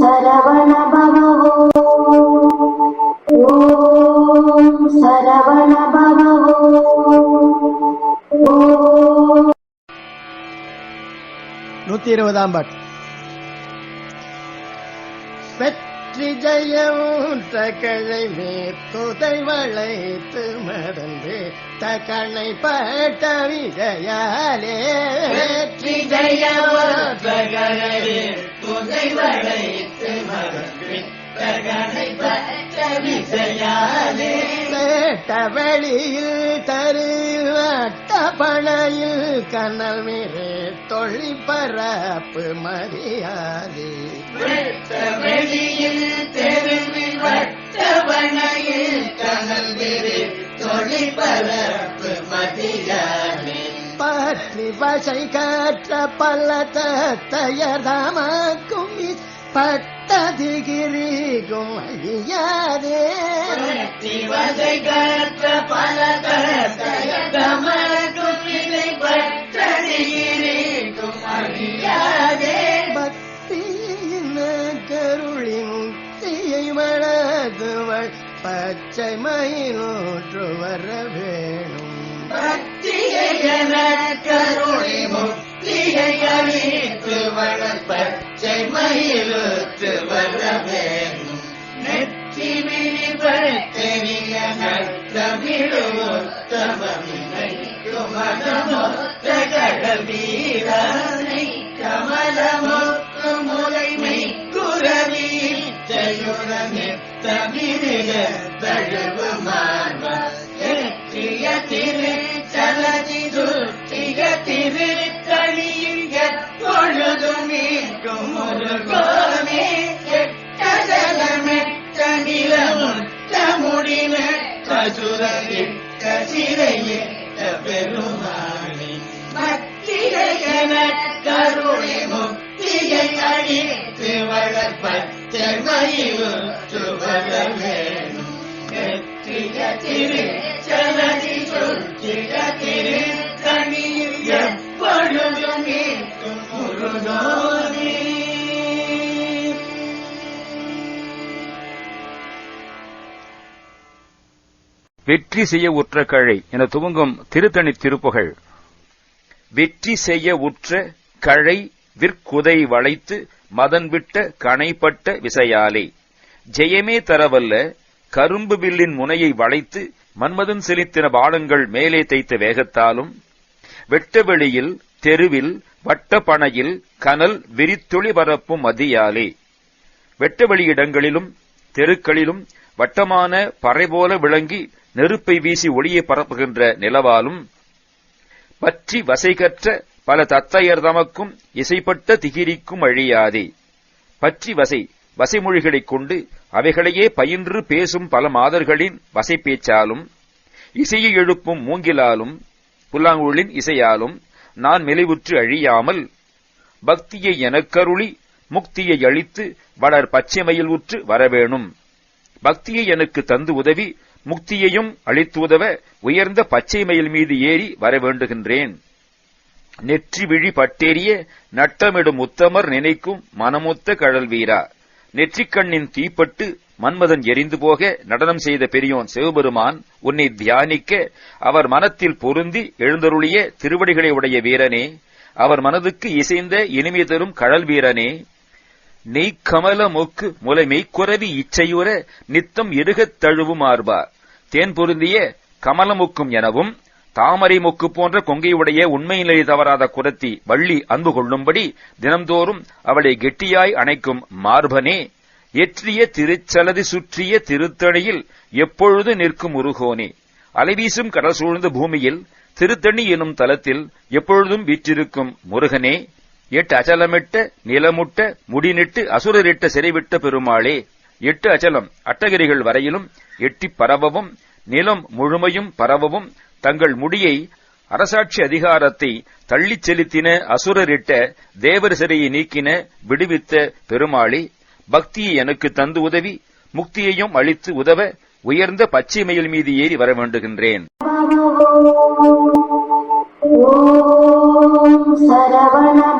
சரவண பவோ ஓம் சரவண பவோ நூத்தி இருபதாம் பாட்டு. வெற்றி ஜெயம் தகழை மேற்குதை வளைத்து மறந்து தகனை பட்ட விஜயாலே. வெற்றி ஜெயம் தகழை மேற்குதை வளைத்து மறந்து தகனை பட்ட விஜயாலே வெளியில் தரு பணையில் கனல் மீது தொழி பரப்பு மரியாதை பசை காற்ற பல தயதாமக்கும் பட்டதிகிரிகும் பற்றி பசை காற்ற பல தயதாமக்கும் பட்டதிகிரிகும் அழியாதே. பக்தியின் கருளி முக்தியை வளர்த்துவள் பச்சை மயிலூற்று வர வேணும் முக்தியை அழித்து வர நெற்றி கடல் வீரனை கமலமொத்து குரவி சலதி சுற்றிய திரு தனிய பொழுதும் நீக்கும் ஒரு கோமே கெட்டதலமெட்ட நிலமுட்ட முடின கசுரலிட்ட சிறையிட்ட பெருமானி மத்திரையன கருணை முக்தியை அடித்து வளர்ப்பச்சை மயிலுற்று வர வேணும். வெற்றிய வெற்றி செய்ய உற்ற கழை என துவங்கும் திருத்தணி திருப்புகழ் வெற்றி செய்ய உற்ற கழை விற்குதை வளைத்து மதன் விட்ட கனைப்பட்ட விசையாலே. ஜெயமே தரவல்ல கரும்பு வில்லின் முனையை வளைத்து மன்மதன் செலுத்தின பாலங்கள் மேலே தைத்த வேகத்தாலும். வெட்டவெளியில் தெருவில் வட்டப்பனையில் கனல் விரித்துளி பரப்பும் மதியாலே. வெட்டவெளி இடங்களிலும் தெருக்களிலும் வட்டமான பறை போல விளங்கி நெருப்பை வீசி ஒளியை பரப்புகின்ற நிலவாலும் பற்றி வசைகற்ற பல தத்தையர் தமக்கும் இசைப்பட்ட திகிரிக்கும் அழியாதே. பற்றி வசை வசைமொழிகளைக் கொண்டு அவைகளையே பயின்று பேசும் பல மாதர்களின் வசைப்பேச்சாலும் இசையை எழுப்பும் மூங்கிலாலும் புல்லாங்குழலின் இசையாலும் நான் மெலிவுற்று அழியாமல் பக்தியை எனக்கருளி முக்தியை அழித்து வளர் பச்சைமையில் உற்று வரவேணும். பக்தியை எனக்கு தந்து உதவி முக்தியையும் அளித்து உதவ உயர்ந்த பச்சை மயில் மீது ஏறி வர வேண்டுகின்றேன். நெற்றி விழி பட்டேறிய நட்டமிடும் உத்தமர் நினைக்கும் மனமுத்த கழல் வீரா. நெற்றிக்கண்ணின் தீப்பட்டு மன்மதன் எரிந்து போக நடனம் செய்த பெரியோன் சிவபெருமான் உன்னை தியானிக்க அவர் மனத்தில் பொருந்தி எழுந்தருளிய திருவடிகளை உடைய வீரனே. அவர் மனதுக்கு இசைந்த இனிமை தரும் கழல் வீரனே. நெய்க்கமல மொக்கு முலை மெய்க்குறவி இச்சையுற நித்தம் எருகத் தழுவும் ஆர்பா தேன் பொருந்திய கமலமுக்கும் எனவும் தாமரை மொக்கு போன்ற கொங்கையுடைய உண்மையிலே தவறாத குரத்தி வள்ளி அன்பு கொள்ளும்படி தினம்தோறும் அவளை கெட்டியாய் அணைக்கும் மார்பனே. எற்றிய திருச்சலதி சுற்றிய திருத்தணியில் எப்பொழுது நிற்கும் உருகோனே. அலைவீசும் கடல் சூழ்ந்த பூமியில் திருத்தணி எனும் தலத்தில் எப்பொழுதும் வீற்றிருக்கும் முருகனே. எட்டு அச்சலமிட்ட நிலமுட்ட முடிநிட்டு அசுரரிட்ட சிறைவிட்ட பெருமாளே. எட்டு அச்சலம் அட்டகிரிகள் வரையிலும் எட்டிப் பரவவும் நிலம் முழுமையும் பரவவும் தங்கள் முடியை அரசாட்சி அதிகாரத்தை தள்ளிச் செலுத்தின அசுரரிட்ட தேவர் சிறையை நீக்கின விடுவித்த பெருமாளே பக்தியை எனக்கு தந்து உதவி முக்தியையும் அளித்து உதவ உயர்ந்த பச்சை மயில் மீது ஏறி வர வேண்டுகின்றேன். ஓம் சரவண